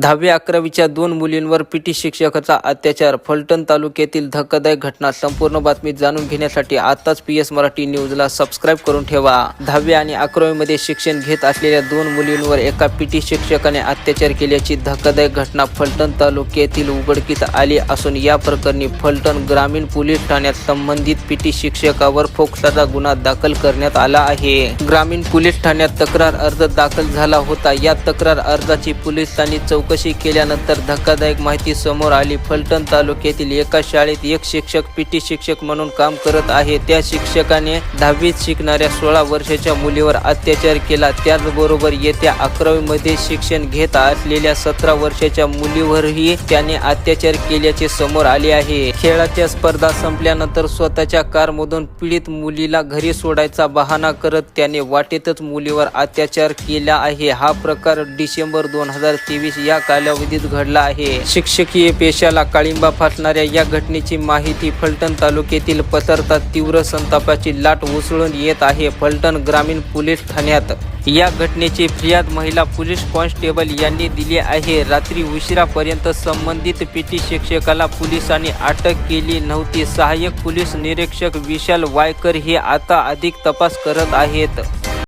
दहावी अकरावीच्या दोन मुलींवर पीटी शिक्षकाचा अत्याचार. फलटण तालुक्यातील धक्कादायक घटना. संपूर्ण बातमी जाणून घेण्यासाठी आताच पी एस मराठी न्यूजला सबस्क्राईब करून ठेवा. दहावी आणि अकरावीमध्ये शिक्षण घेत असलेल्या दोन मुलींवर एका पीटी शिक्षकाने अत्याचार केल्याची धक्कादायक घटना फलटण तालुक्यातील उघडकीत आली असून या प्रकरणी फलटण ग्रामीण पोलीस ठाण्यात संबंधित पीटी शिक्षकावर फोक्साचा गुन्हा दाखल करण्यात आला आहे. ग्रामीण पोलीस ठाण्यात तक्रार अर्ज दाखल झाला होता. या तक्रार अर्जाची पोलिसांनी चौकशी केल्यानंतर धक्कादायक माहिती समोर आली. फलटण तालुक्यातील एका शाळेत एक शिक्षक पीटी शिक्षक म्हणून काम करत आहे. त्या शिक्षकाने दहावीत शिकणाऱ्या सोळा वर्षाच्या मुलीवर अत्याचार केला. त्याचबरोबर येत्या अकरावी मध्ये शिक्षण घेत असलेल्या सतरा वर्षाच्या मुलीवरही त्याने अत्याचार केल्याचे समोर आले आहे. खेळाच्या स्पर्धा संपल्यानंतर स्वतःच्या कारमधून पीडित मुलीला घरी सोडायचा बहाणा करत त्याने वाटेतच मुलीवर अत्याचार केला आहे. हा प्रकार डिसेंबर दोन हजार तेवीस या या कालावधीत घडला आहे. शिक्षकीय पेशाला काळिंबा फासणाऱ्या या घटनेची माहिती फलटण तालुक्यातील पसरतात तीव्र संतापाची लाट उसळून येत आहे. फलटण ग्रामीण पोलीस ठाण्यात. या घटनेची फिर्याद महिला पोलीस कॉन्स्टेबल यांनी दिली आहे. रात्री उशिरापर्यंत संबंधित पीटी शिक्षकाला पोलिसांनी अटक केली नव्हती. सहाय्यक पोलीस निरीक्षक विशाल वायकर हे आता अधिक तपास करत आहेत.